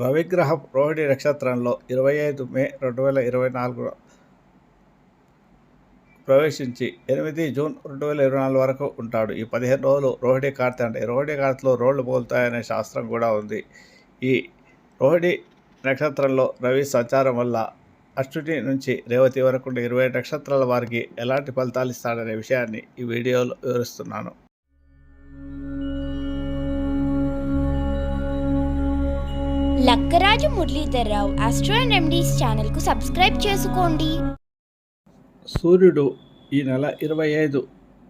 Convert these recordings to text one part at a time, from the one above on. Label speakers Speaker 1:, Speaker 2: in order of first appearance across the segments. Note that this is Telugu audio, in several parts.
Speaker 1: రవిగ్రహం రోహిణి నక్షత్రంలో ఇరవై ఐదు మే రెండు వేల ఇరవై నాలుగు ప్రవేశించి ఎనిమిది జూన్ రెండు వేల ఇరవై నాలుగు వరకు ఉంటాడు. ఈ పదిహేను రోజులు రోహిణి కార్తె అంటే రోహిణి కార్తెలో రోళ్ళు పోలుతాయనే శాస్త్రం కూడా ఉంది. ఈ రోహిణి నక్షత్రంలో రవి సంచారం వల్ల అశ్విని నుంచి రేవతి వరకు ఇరవై నక్షత్రాల వారికి ఎలాంటి ఫలితాలు ఇస్తాడనే విషయాన్ని ఈ వీడియోలో వివరిస్తున్నాను.
Speaker 2: Lakkaraju Muralidhar Rao astro and remedies ఛానల్కు సబ్స్క్రైబ్ చేసుకోండి.
Speaker 1: సూర్యుడు ఈ నెల ఇరవై ఐదు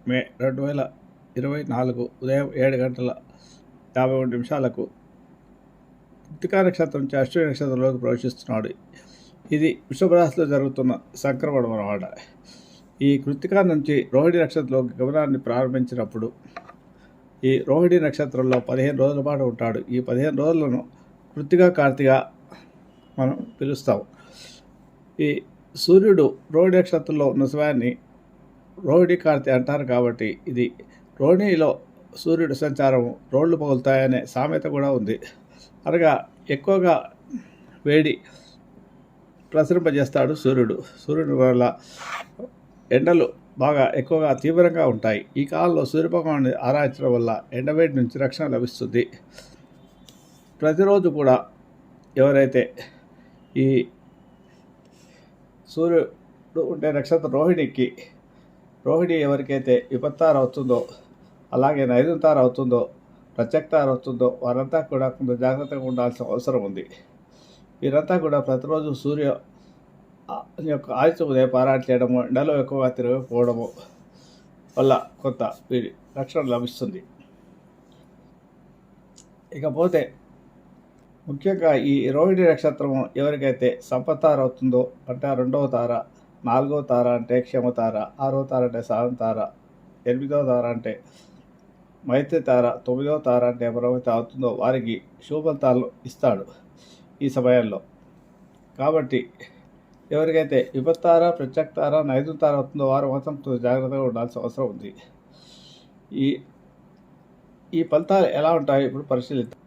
Speaker 1: మే రెండు వేల ఇరవై నాలుగు ఉదయం ఏడు గంటల యాభై మూడు నిమిషాలకు కృతికా నక్షత్రం నుంచి అశ్విని నక్షత్రంలోకి ప్రవేశిస్తున్నాడు. ఇది విషభరాశిలో జరుగుతున్న సంక్రమణం అన్నమాట ఈ కృతికా నుంచి రోహిణి నక్షత్రంలోకి గమనాన్ని ప్రారంభించినప్పుడు ఈ రోహిణి నక్షత్రంలో పదిహేను రోజుల పాటు ఉంటాడు. ఈ పదిహేను రోజులను కృతికా కార్తిగా మనం పిలుస్తాం. ఈ సూర్యుడు రోహిణి నక్షత్రంలో ఉన్న సమయాన్ని రోహిణి కార్తి అంటారు కాబట్టి ఇది రోహిణిలో సూర్యుడు సంచారం రోడ్లు పగులుతాయనే సామెత కూడా ఉంది. అనగా ఎక్కువగా వేడి ప్రసరింపజేస్తాడు సూర్యుడు. సూర్యుడు వల్ల ఎండలు బాగా ఎక్కువగా తీవ్రంగా ఉంటాయి. ఈ కాలంలో సూర్యభగవాన్ని ఆరాధించడం వల్ల ఎండవేడి నుంచి రక్షణ లభిస్తుంది. ప్రతిరోజు కూడా ఎవరైతే ఈ సూర్యుడు ఉండే నక్షత్ర రోహిణికి రోహిణి ఎవరికైతే విపత్తారు అవుతుందో అలాగే నైరుతారు అవుతుందో ప్రత్యక్తారు అవుతుందో వారంతా కూడా కొంత జాగ్రత్తగా ఉండాల్సిన అవసరం ఉంది. వీరంతా కూడా ప్రతిరోజు సూర్య యొక్క ఆయుధ ఉదయం పారాయణ చేయడము ఎండలో ఎక్కువగా తిరగకపోవడము వల్ల కొంత వీరి రక్షణ లభిస్తుంది. ఇకపోతే ముఖ్యంగా ఈ రోహిణి నక్షత్రం ఎవరికైతే సంపతార అవుతుందో అంటే రెండవ తార నాలుగవ తార అంటే క్షమతార ఆరో తార అంటే సాధన తార ఎనిమిదవ తార అంటే మైత్రి తార తొమ్మిదవ తార అంటే ఎవరైతే అవుతుందో వారికి శుభఫలితాలు ఇస్తాడు ఈ సమయంలో. కాబట్టి ఎవరికైతే విపత్తార ప్రత్యక్తార నైదుతార అవుతుందో వారు మాత్రం జాగ్రత్తగా ఉండాల్సిన అవసరం ఉంది. ఈ ఈ ఫలితాలు ఎలా ఉంటాయో ఇప్పుడు పరిశీలిద్దాం.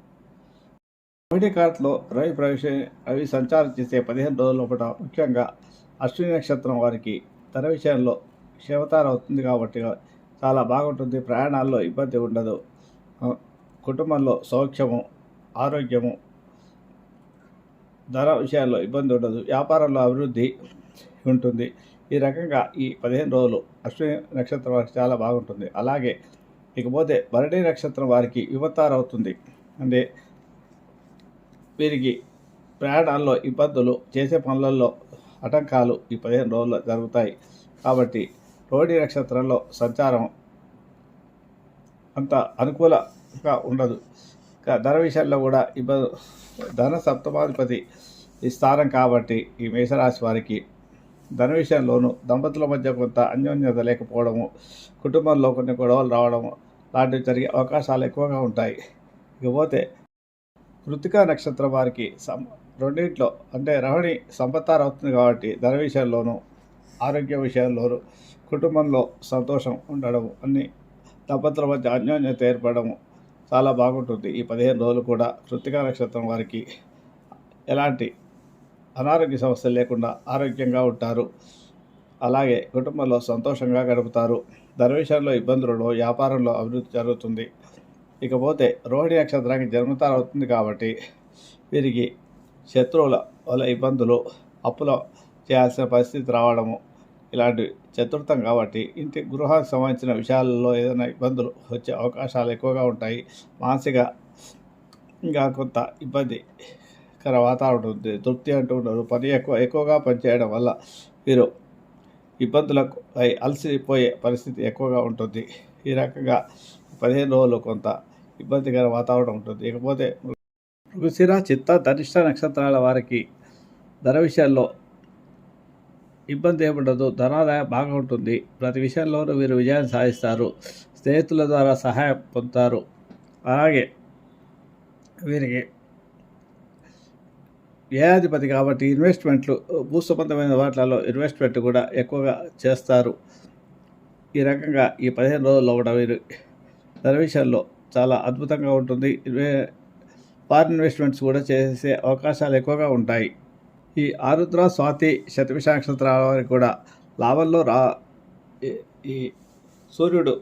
Speaker 1: మొదటి కార్ట్లో రవి ప్రవేశ రవి సంచారం చేసే పదిహేను రోజుల లోపల ముఖ్యంగా అశ్విని నక్షత్రం వారికి ధర విషయంలో శివతార అవుతుంది కాబట్టి చాలా బాగుంటుంది. ప్రయాణాల్లో ఇబ్బంది ఉండదు. కుటుంబంలో సౌఖ్యము ఆరోగ్యము ధర విషయాల్లో ఇబ్బంది ఉండదు. వ్యాపారంలో అభివృద్ధి ఉంటుంది. ఈ రకంగా ఈ పదిహేను రోజులు అశ్విని నక్షత్రం వారికి చాలా బాగుంటుంది. అలాగే ఇకపోతే భరణి నక్షత్రం వారికి యువతార అవుతుంది. అంటే వీరికి ప్రయాణాల్లో ఇబ్బందులు చేసే పనులలో ఆటంకాలు ఈ పదిహేను రోజుల్లో జరుగుతాయి. కాబట్టి రోహిణి నక్షత్రంలో సంచారం అంత అనుకూలంగా ఉండదు. ఇంకా ధర విషయంలో కూడా ఇబ్బంది ధన సప్తమాధిపతి ఈ స్థానం కాబట్టి ఈ మేషరాశి వారికి ధన విషయంలోనూ దంపతుల మధ్య కొంత అన్యోన్యత లేకపోవడము కుటుంబంలో కొన్ని గొడవలు రావడము లాంటివి జరిగే అవకాశాలు ఎక్కువగా ఉంటాయి. ఇకపోతే కృతికా నక్షత్రం వారికి సం రెండింట్లో అంటే రహణి సంపత్తారు అవుతుంది కాబట్టి ధన విషయాల్లోనూ ఆరోగ్య విషయాల్లోనూ కుటుంబంలో సంతోషం ఉండడం అన్ని దంపతుల మధ్య అన్యోన్యత ఏర్పడము చాలా బాగుంటుంది. ఈ పదిహేను రోజులు కూడా కృతికా నక్షత్రం వారికి ఎలాంటి అనారోగ్య సమస్యలు లేకుండా ఆరోగ్యంగా ఉంటారు. అలాగే కుటుంబంలో సంతోషంగా గడుపుతారు. ధన విషయంలో ఇబ్బందులు వ్యాపారంలో అభివృద్ధి జరుగుతుంది. ఇకపోతే రోహిణి నక్షత్రానికి జన్మతార అవుతుంది కాబట్టి వీరికి శత్రువుల వల్ల ఇబ్బందులు అప్పులో చేయాల్సిన పరిస్థితి రావడము ఇలాంటివి చతుర్థం కాబట్టి ఇంటి గృహానికి సంబంధించిన విషయాలలో ఏదైనా ఇబ్బందులు వచ్చే అవకాశాలు ఎక్కువగా ఉంటాయి. మానసిక ఇంకా కొంత ఇబ్బందికర వాతావరణం ఉంది. తృప్తి అంటూ ఉండరు పని ఎక్కువ ఎక్కువగా పనిచేయడం వల్ల వీరు ఇబ్బందులకు అలసిపోయే పరిస్థితి ఎక్కువగా ఉంటుంది. ఈ రకంగా పదిహేను రోజులు కొంత ఇబ్బందికర వాతావరణం ఉంటుంది. ఇకపోతే మృగశిర చిత్త ధనిష్ట నక్షత్రాల వారికి ధర విషయాల్లో ఇబ్బంది ఏముండదు. ధనాదాయం బాగా ఉంటుంది. ప్రతి విషయంలోనూ వీరు విజయాన్ని సాధిస్తారు. స్నేహితుల ద్వారా సహాయం పొందుతారు. అలాగే వీరికి వ్యయాధిపతి కాబట్టి ఇన్వెస్ట్మెంట్లు భూసంబంధమైన వాటిలలో ఇన్వెస్ట్మెంట్ కూడా ఎక్కువగా చేస్తారు. ఈ రకంగా ఈ పదిహేను రోజుల్లో కూడా వీరు సర్వీసుల్లో చాలా అద్భుతంగా ఉంటుంది. ఇవే ఫారిన్ ఇన్వెస్ట్మెంట్స్ కూడా చేసే అవకాశాలు ఎక్కువగా ఉంటాయి. ఈ ఆరుద్ర స్వాతి శతవిష నక్షత్రాల వారికి కూడా లాభంలో రా ఈ- ఈ సూర్యుడు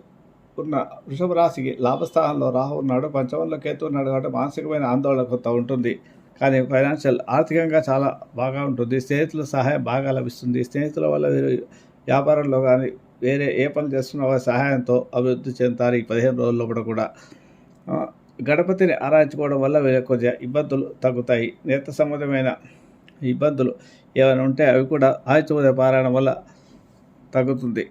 Speaker 1: ఉన్న వృషభ రాశికి లాభస్థానంలో రాహు ఉన్నాడు. పంచమంలో కేతు ఉన్నాడు కాబట్టి మానసికమైన ఆందోళన కొంత ఉంటుంది. కానీ ఫైనాన్షియల్ ఆర్థికంగా చాలా బాగా ఉంటుంది. స్నేహితుల సహాయం బాగా లభిస్తుంది. స్నేహితుల వల్ల వీరు వ్యాపారంలో కానీ వేరే ఏ పనులు చేస్తున్న వారి సహాయంతో అభివృద్ధి చెందుతారు. ఈ పదిహేను రోజుల లోపల కూడా గణపతిని ఆరాధించుకోవడం వల్ల వీళ్ళకి కొద్దిగా ఇబ్బందులు తగ్గుతాయి. నేత సంబంధమైన ఇబ్బందులు ఏమైనా ఉంటే అవి కూడా ఆయుధ పారాయణం వల్ల తగ్గుతుంది.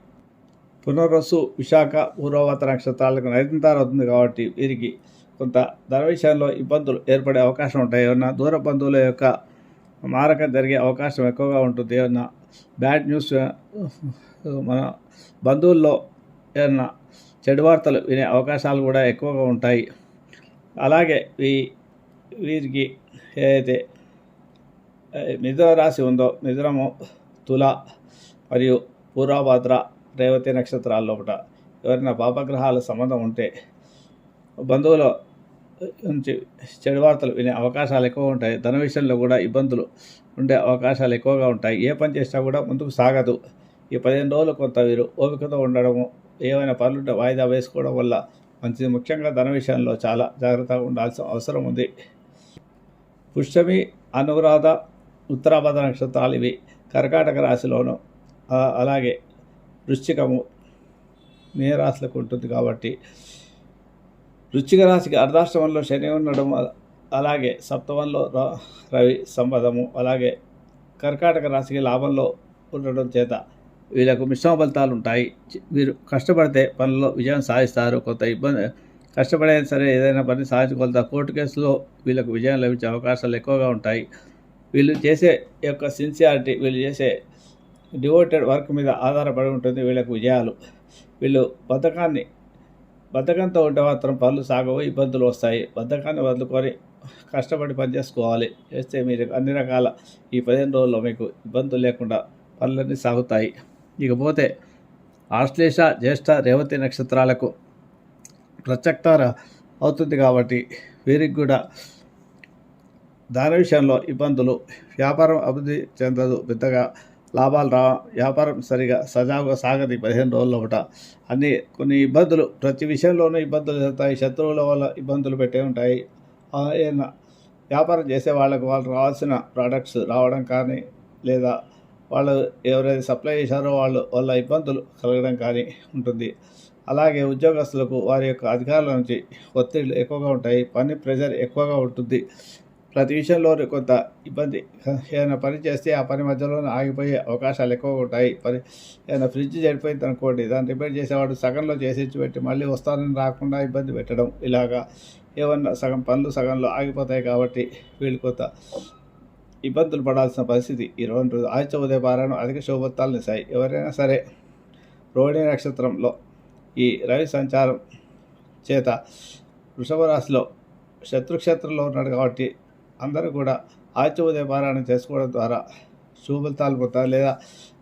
Speaker 1: పునర్వసు విశాఖ పూర్వవత నక్షత్రాలకు నైతంతారు అవుతుంది కాబట్టి వీరికి కొంత ధర విషయంలో ఇబ్బందులు ఏర్పడే అవకాశం ఉంటాయి. ఏమన్నా దూర బంధువుల యొక్క మారకం జరిగే అవకాశం ఎక్కువగా ఉంటుంది. ఏమన్నా బ్యాడ్ న్యూస్ మన బంధువుల్లో ఏమన్నా చెడు వార్తలు వినే అవకాశాలు కూడా ఎక్కువగా ఉంటాయి. అలాగే వీ వీరికి ఏదైతే మిథున రాశి ఉందో మిథునము తుల మరియు పూర్వభద్ర రేవతి నక్షత్రాల్లో ఒకట ఎవరైనా పాపగ్రహాల సంబంధం ఉంటే బంధువుల నుంచి చెడు వార్తలు వినే అవకాశాలు ఎక్కువ ఉంటాయి. ధన విషయంలో కూడా ఇబ్బందులు ఉండే అవకాశాలు ఎక్కువగా ఉంటాయి. ఏ పని చేసినా కూడా ముందుకు సాగదు. ఈ పదిహేను రోజులు కొంత వీరు ఓపికతో ఉండడము ఏమైనా పనులుంటే వాయిదా వేసుకోవడం వల్ల మంచిది. ముఖ్యంగా ధన విషయంలో చాలా జాగ్రత్తగా ఉండాల్సిన అవసరం ఉంది. పుష్యమి అనురాధ ఉత్తరాభద నక్షత్రాలు ఇవి కర్కాటక రాశిలోను అలాగే వృశ్చికము మీనరాశులకు ఉంటుంది కాబట్టి వృశ్చిక రాశికి అర్ధాష్టమంలో శని ఉండడం అలాగే సప్తమంలో ర- రవి సంపదము అలాగే కర్కాటక రాశికి లాభంలో ఉండడం చేత వీళ్ళకు మిశ్రమ ఫలితాలు ఉంటాయి వీరు కష్టపడితే పనుల్లో విజయం సాధిస్తారు. కొంత ఇబ్బంది కష్టపడైనా సరే ఏదైనా పని సాధించుకోగలుగుతారు కోర్టు కేసులో వీళ్ళకు విజయం లభించే అవకాశాలు ఎక్కువగా ఉంటాయి. వీళ్ళు చేసే యొక్క సిన్సియారిటీ వీళ్ళు చేసే డివోటెడ్ వర్క్ మీద ఆధారపడి ఉంటుంది వీళ్ళకు విజయాలు. వీళ్ళు బద్ధకాన్ని బద్ధకంతో ఉంటే మాత్రం పనులు సాగవు ఇబ్బందులు వస్తాయి. బద్ధకాన్ని వదులుకొని కష్టపడి పని చేసుకోవాలి. చేస్తే మీరు అన్ని రకాల ఈ పదిహేను రోజుల్లో మీకు ఇబ్బందులు లేకుండా పనులన్నీ సాగుతాయి. ఇకపోతే ఆశ్లేష జ్యేష్ఠ రేవతి నక్షత్రాలకు ప్రత్యక్తార అవుతుంది కాబట్టి వీరికి కూడా దాని విషయంలో ఇబ్బందులు వ్యాపారం అభివృద్ధి చెందదు పెద్దగా లాభాలు రా వ్యాపారం సరిగా సజావుగా సాగది పదిహేను రోజుల ఒకట. అన్ని కొన్ని ఇబ్బందులు ప్రతి విషయంలోనూ ఇబ్బందులు జరుగుతాయి శత్రువుల వల్ల ఇబ్బందులు పెట్టే ఉంటాయి. ఏదైనా వ్యాపారం చేసే వాళ్ళకు వాళ్ళు రావాల్సిన ప్రోడక్ట్స్ రావడం కానీ లేదా వాళ్ళు ఎవరైతే సప్లై చేశారో వాళ్ళు వాళ్ళ ఇబ్బందులు కలగడం కానీ ఉంటుంది. అలాగే ఉద్యోగస్తులకు వారి యొక్క అధికారుల నుంచి ఒత్తిళ్ళు ఎక్కువగా ఉంటాయి పని ప్రెజర్ ఎక్కువగా ఉంటుంది. ప్రతి విషయంలో కొంత ఇబ్బంది ఏదైనా పని చేస్తే ఆ పని మధ్యలోనే ఆగిపోయే అవకాశాలు ఎక్కువగా ఉంటాయి. పని ఏదైనా ఫ్రిడ్జ్ చెడిపోయింది అనుకోండి దాన్ని రిపేర్ చేసేవాడు సగంలో చేసేచ్చి పెట్టి మళ్ళీ వస్తానని రాకుండా ఇబ్బంది పెట్టడం ఇలాగా. ఏమన్నా సగం పనులు సగంలో ఆగిపోతాయి కాబట్టి వీళ్ళు కొంత ఇబ్బందులు పడాల్సిన పరిస్థితి. ఈ రోజు ఆదిత్య ఉదయ పారాయణం అధిక శుభత్తాలు నిశాయి ఎవరైనా సరే రోహిణి నక్షత్రంలో ఈ రవి సంచారం చేత వృషభ రాశిలో శత్రుక్షేత్రంలో ఉన్నాడు కాబట్టి అందరూ కూడా ఆదిత్య ఉదయ పారాయణం చేసుకోవడం ద్వారా శుభఫలితాలు పొందుతారు. లేదా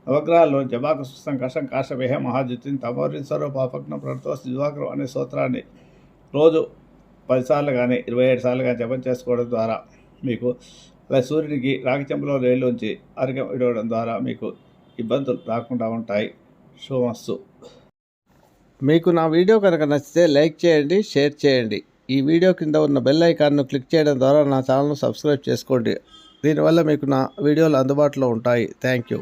Speaker 1: నవగ్రహాల్లో జబాకు సుస్తం కషం కాశమేహ మహాజ్యుతిని తమోరిసరో స్వరూపాపగ్నం ప్రణతో దివాకరం అనే సూత్రాన్ని రోజు పదిసార్లు కానీ ఇరవై ఏడు సార్లు కానీ జపం చేసుకోవడం ద్వారా మీకు అలా సూర్యుడికి రాగి చెంబులో అరగ ఇడవడం ద్వారా మీకు ఇబ్బందులు రాకుండా ఉంటాయి. శుభమస్సు మీకు నా వీడియో కనుక నచ్చితే లైక్ చేయండి షేర్ చేయండి. ఈ వీడియో కింద ఉన్న బెల్ ఐకాన్ను క్లిక్ చేయడం ద్వారా నా ఛానల్ను సబ్స్క్రైబ్ చేసుకోండి. దీనివల్ల మీకు నా వీడియోలు అందుబాటులో ఉంటాయి. Thank you.